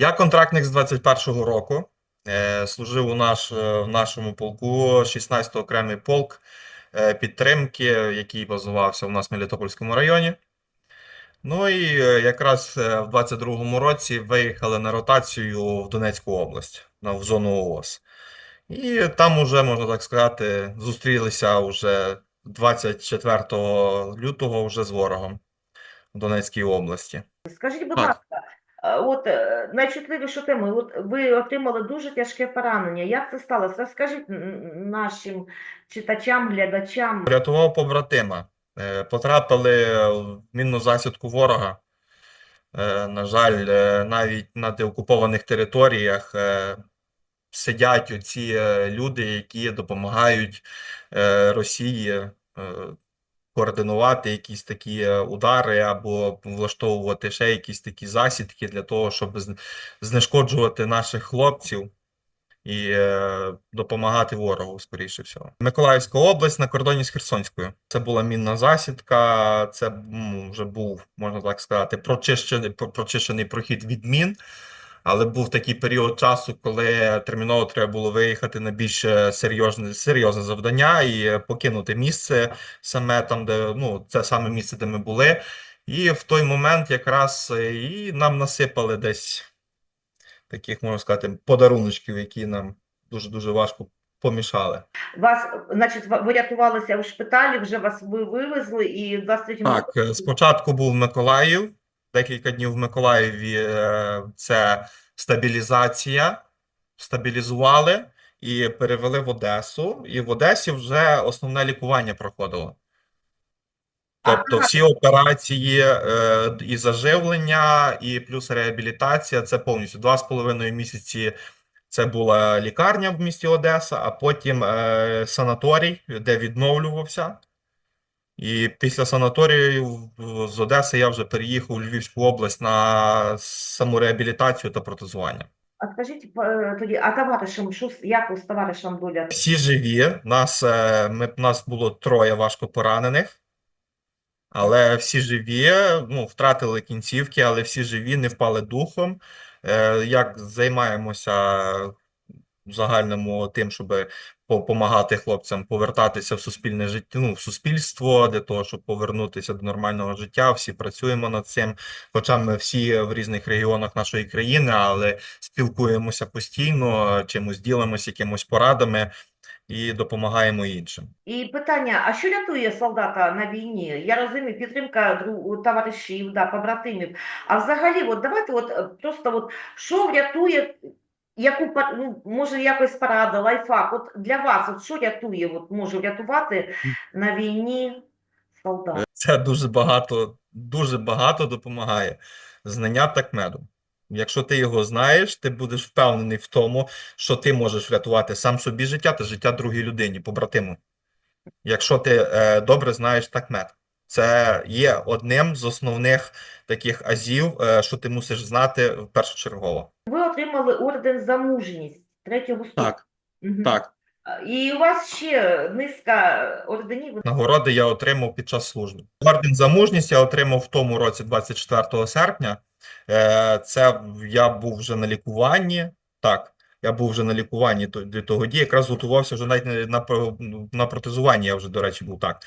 Я контрактник з 21-го року. Е, Служив у наш, е, в нашому полку 16-й окремий полк е, підтримки, який базувався у нас в Мелітопольському районі. Ну і якраз в 22-му році виїхали на ротацію в Донецьку область, в зону ООС. І там уже, можна так сказати, зустрілися вже 24 лютого вже з ворогом в Донецькій області. Скажіть, будь Так. ласка, от е, найчутливішу тему, от ви отримали дуже тяжке поранення. Як це сталося? Розкажіть нашим читачам, глядачам. Врятував побратима. Е, Потрапили в мінну засідку ворога. Е, На жаль, е, навіть на деокупованих територіях е, сидять оці е, люди, які допомагають е, Росії е, координувати якісь такі е, удари або влаштовувати ще якісь такі засідки для того, щоб знешкоджувати наших хлопців і е, допомагати ворогу, скоріше всього. Миколаївська область на кордоні з Херсонською. Це була мінна засідка, це вже був, можна так сказати, прочищений, прочищений прохід від мін. Але був такий період часу, коли терміново треба було виїхати на більш е, серйозне, серйозне завдання і покинути місце саме там, де ну, це саме місце, де ми були. І в той момент якраз е, і нам насипали десь таких, можна сказати, подаруночків, які нам дуже-дуже важко помішали. Вас, значить, ви ви рятувалися у шпиталі, вже вас ви вивезли і в 23 Так, е, спочатку був Миколаїв, декілька днів в Миколаєві е, це стабілізація, стабілізували і перевели в Одесу, і в Одесі вже основне лікування проходило. Тобто всі операції е, і заживлення, і плюс реабілітація це повністю два з половиною місяці. Це була лікарня в місті Одеса, а потім е, санаторій, де відновлювався. І після санаторію з Одеси я вже переїхав у Львівську область на самореабілітацію та протезування. А скажіть е, тоді, а товаришам, що як з товаришам доля? Всі живі. Нас, е, ми, нас було троє важко поранених, але всі живі, ну, втратили кінцівки, але всі живі, не впали духом. Е, Як займаємося загальному тим, щоб допомагати хлопцям повертатися в суспільне життя, ну, в суспільство, для того, щоб повернутися до нормального життя. Всі працюємо над цим. Хоча ми всі в різних регіонах нашої країни, але спілкуємося постійно, чимось ділимося якимось порадами і допомагаємо іншим. І питання, а що рятує солдата на війні? Я розумію, підтримка товаришів, да, побратимів. А взагалі, от давайте от е, просто от, що врятує, яку, ну, може якось порада, лайфхак, от для вас, от що рятує, от може врятувати на війні солдат? Це дуже багато, дуже багато допомагає. Знання такмеду. Якщо ти його знаєш, ти будеш впевнений в тому, що ти можеш врятувати сам собі життя та життя другій людині, побратиму. Якщо ти е, добре знаєш такмед. Це є одним з основних таких азів, е, що ти мусиш знати першочергово. Ви отримали орден за мужність третього ступеня. Мгм. так. І у вас ще низка орденів. Нагороди я отримав під час служби. Орден за мужність я отримав в тому році, 24 серпня. Е, Це я був вже на лікуванні. Так, я був вже на лікуванні то- до того дії, якраз готувався вже навіть на, на, про- на протезуванні, я вже, до речі, був так.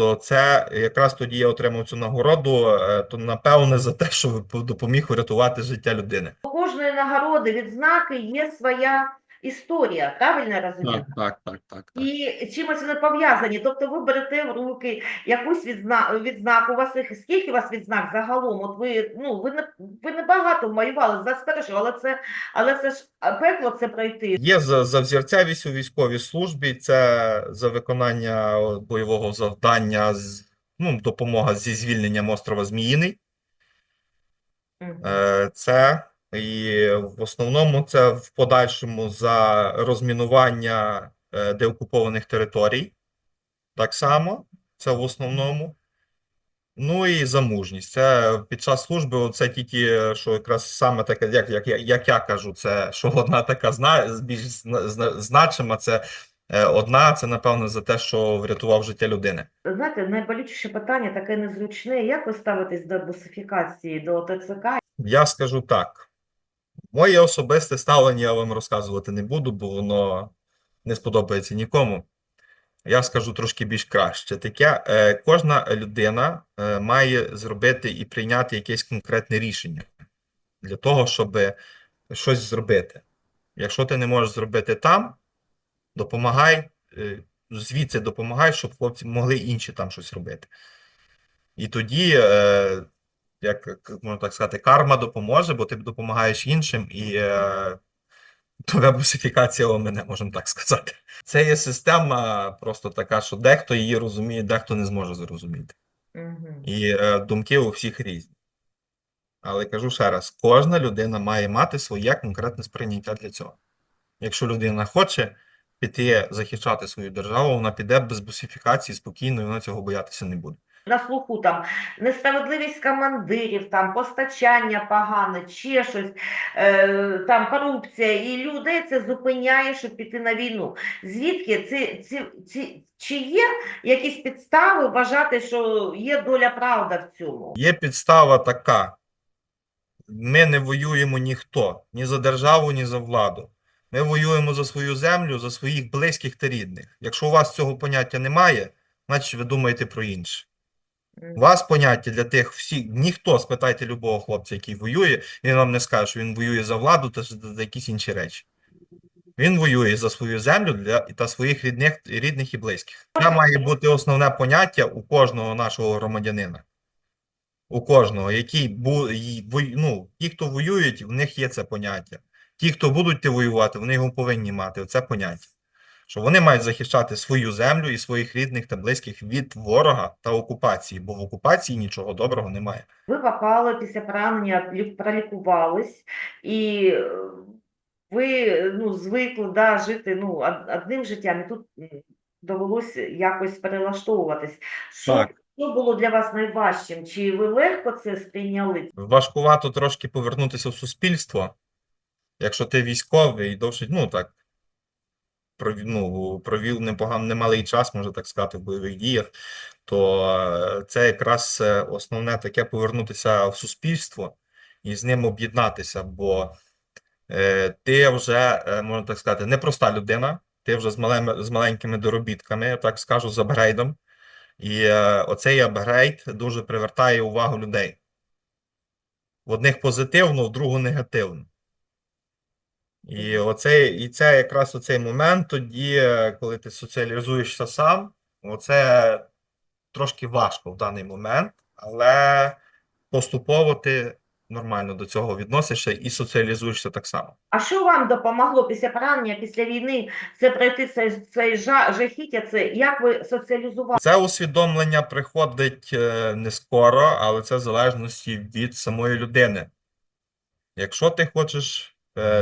То це якраз тоді я отримав цю нагороду, е, то напевне за те, що допоміг врятувати життя людини. У кожної нагороди, відзнаки є своя історія, правильно розумію? так, так, так. І чимось вони пов'язані. Тобто ви берете в руки якусь відзна... відзнаку. У вас їх скільки у вас відзнак загалом? От ви ну ви не ви не багато воювали з 21-го, але це але це ж пекло це пройти. Є за, за взірцевість у військовій службі, це за виконання бойового завдання, з, ну, допомога зі звільненням острова Зміїний. Е, Це і в основному це в подальшому за розмінування е, деокупованих територій. Так само, це в основному. Ну і за мужність. Це під час служби, це тільки, що якраз саме таке, як, як, як я кажу, це що одна така зна, більш зна- зна- значима, це е, одна, це напевно за те, що врятував життя людини. Знаєте, найболючіше питання таке незручне. Як ви ставитесь до бусифікації, до ТЦК? Я скажу так. Моє особисте ставлення я вам розказувати не буду, бо воно не сподобається нікому. Я скажу трошки більш краще. Таке, е, кожна людина е, має зробити і прийняти якесь конкретне рішення для того, щоб щось зробити. Якщо ти не можеш зробити там, допомагай, е, звідси допомагай, щоб хлопці могли інші там щось робити. І тоді, е, як можна так сказати, карма допоможе, бо ти допомагаєш іншим, і е, твоя бусифікація у мене, можемо так сказати. Це є система просто така, що дехто її розуміє, дехто не зможе зрозуміти. Мгм. І е, думки у всіх різні. Але кажу ще раз: кожна людина має мати своє конкретне сприйняття для цього. Якщо людина хоче піти захищати свою державу, вона піде без бусифікації спокійно, і вона цього боятися не буде. На слуху там несправедливість командирів, там постачання погане, ще щось, е, там корупція, і людей це зупиняє, щоб піти на війну. Звідки ці, ці, ці, чи є якісь підстави вважати, що є доля правда в цьому? Є підстава така: ми не воюємо ніхто, ні за державу, ні за владу. Ми воюємо за свою землю, за своїх близьких та рідних. Якщо у вас цього поняття немає, значить ви думаєте про інше. У вас поняття для тих всіх, ніхто, спитайте любого хлопця, який воює, він вам не скаже, що він воює за владу та за якісь інші речі. Він воює за свою землю для, та своїх рідних, рідних і близьких. Це має бути основне поняття у кожного нашого громадянина. У кожного, який бу, ну, ті, хто воюють, в них є це поняття. Ті, хто будуть воювати, вони його повинні мати. Це поняття. Що вони мають захищати свою землю і своїх рідних та близьких від ворога та окупації, бо в окупації нічого доброго немає. Ви попали після поранення, лі- пролікувались, і е, ви ну, звикли да, жити ну, одним життям, і тут довелося якось перелаштовуватись. Що, Так. що було для вас найважчим? Чи ви легко це сприйняли? Важкувато трошки повернутися в суспільство, якщо ти військовий і довше, ну так, ну, провів непогано, немалий час, можна так сказати, в бойових діях, то е, це якраз е, основне таке повернутися в суспільство і з ним об'єднатися, бо е, ти вже, можна так сказати, непроста людина, ти вже з малими, з маленькими доробітками, я так скажу, з апгрейдом. І оцей апгрейд дуже привертає увагу людей. В одних позитивно, в другу негативно. І оцей, і це якраз оцей момент тоді, е, коли ти соціалізуєшся сам, оце трошки важко в даний момент, але поступово ти нормально до цього відносишся і соціалізуєшся так само. А що вам допомогло після поранення, після війни, це пройти цей, цей жахіття, це як ви соціалізували? Це усвідомлення приходить е, не скоро, але це в залежності від самої людини. Якщо ти хочеш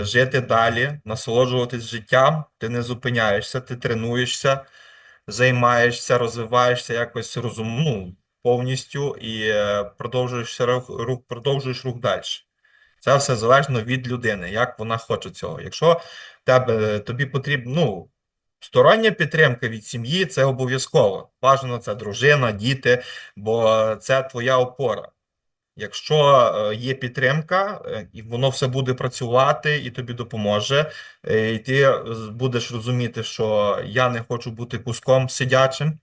жити далі, насолоджуватись життям, ти не зупиняєшся, ти тренуєшся, займаєшся, розвиваєшся якось розум, ну, повністю і е, продовжуєш рух, рух, продовжуєш рух далі. Це все залежно від людини, як вона хоче цього. Якщо тебе тобі потрібно, ну, стороння підтримка від сім'ї це обов'язково. Бажано це дружина, діти, бо це твоя опора. Якщо е, є підтримка, е, і воно все буде працювати і тобі допоможе, е, і ти будеш розуміти, що я не хочу бути куском сидячим,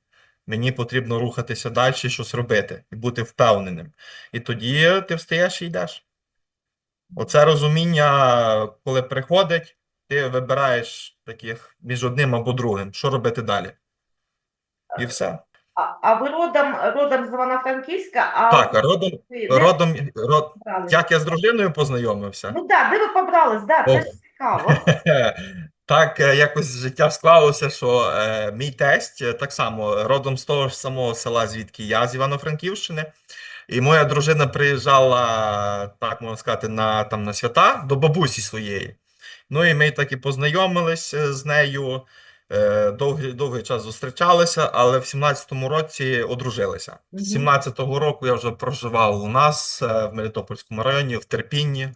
мені потрібно рухатися далі, щось робити і бути впевненим. І тоді ти встаєш і йдеш. Оце розуміння, коли приходить, ти вибираєш таких між одним або другим, що робити далі. І все. А, а ви родом, родом з Івано-Франківська, а Так, а родом, ви родом, род, як я з дружиною познайомився? Ну так, де ви побрались, да, це ж цікаво. Так, якось життя склалося, що е, мій тесть е, так само родом з того ж самого села, звідки я, з Івано-Франківщини. І моя дружина приїжджала, так можна сказати, на, там, на свята до бабусі своєї. Ну і ми так і познайомились е, з нею. Е, Довгий, довгий час зустрічалися, але в 17-му році одружилися. З 17-го року я вже проживав у нас е, в Мелітопольському районі, в Терпінні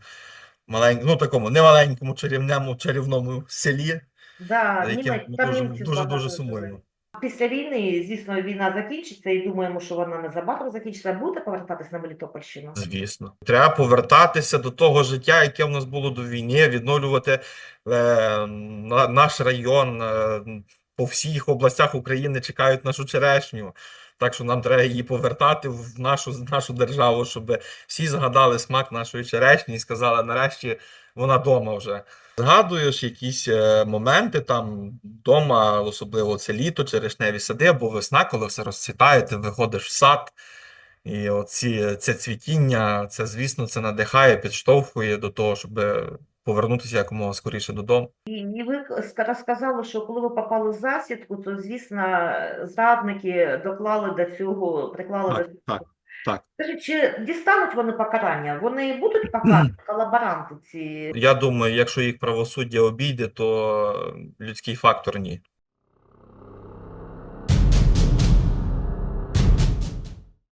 маленькому, ну, такому немаленькому чарівному чарівному селі, Да, за яким ми дуже, дуже, дуже сумуємо. Після війни, звісно, війна закінчиться і думаємо, що вона незабаром закінчиться. Будете повертатись на Мелітопольщину? Звісно, треба повертатися до того життя, яке в нас було до війни, відновлювати е, наш район. Е, по всіх областях України чекають нашу черешню. Так що нам треба її повертати в нашу, нашу державу, щоб всі згадали смак нашої черешні і сказали, нарешті вона дома вже. Згадуєш якісь е, моменти там вдома, особливо це літо, черешневі сади або весна, коли все розцвітає, ти виходиш в сад. І оці, це цвітіння, це, звісно, це надихає, підштовхує до того, щоб повернутися якомога скоріше додому. І, ви розказали, що коли ви попали в засідку, то, звісно, зрадники доклали до цього, приклали до Так, так, так. Скажіть, чи дістануть вони покарання? Вони будуть покарані, колаборанти ці? Я думаю, якщо їх правосуддя обійде, то людський фактор ні.